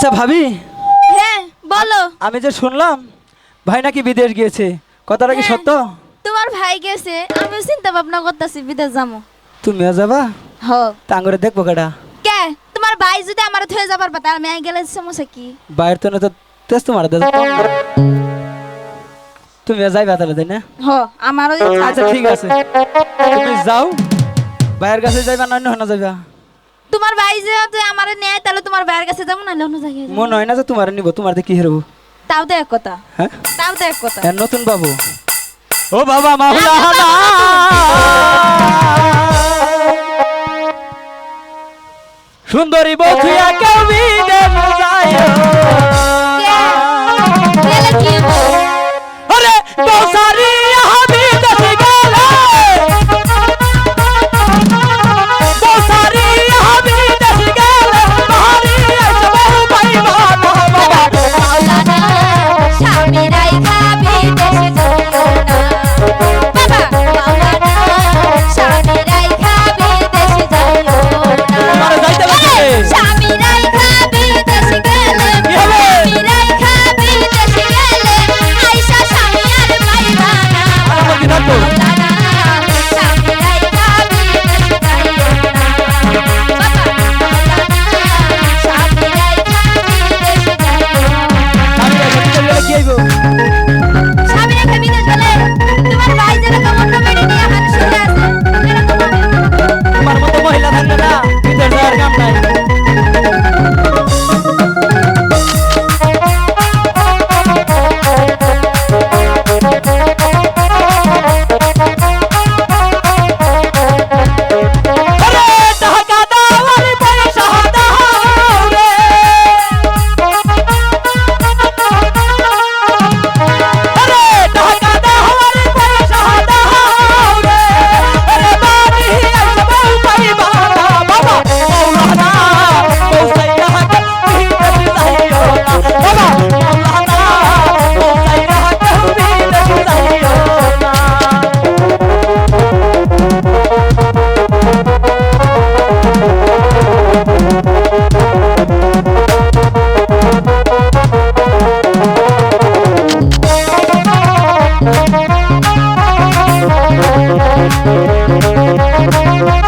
আচ্ছা ভাবি? হ্যাঁ বলো। আমি যে শুনলাম ভাই নাকি বিদেশ গিয়েছে। কথাটা কি হ্যাঁ। সত্য? তোমার ভাই গেছে আমিও চিন্তা ভাবনা করতেছি বিদেশ যাব তুমিও যাবা? হ। তা আঙ্গুরে দেখব কেডা? কে? তোমার ভাই যদি আমার থয়ে যাবার পাতা আমি আই গেলে সমস্যা কি? বাইরের তো না তো তেজ তোমার দাদা তুমিও যাইবা তাহলে তাই না? হ আমারও আচ্ছা ঠিক আছে। তুমি যাও বাইরের কাছে যাইবা না অন্য যাইবা? তোমার ভাই যে তুই আমারে নেয় তাহলে তোমার ভাইয়ের কাছে যাব না অন্য জায়গায় যাব। মনে হয় না যে তোমার নিব তোমার দেখি হেরবো। তাও তো এক কথা। হ্যাঁ? তাও তো এক কথা। হ্যাঁ, নতুন বাবু। ও বাবা মাহুলা হালা সুন্দরী বধুয়া কেউ বিদেশ Thank you.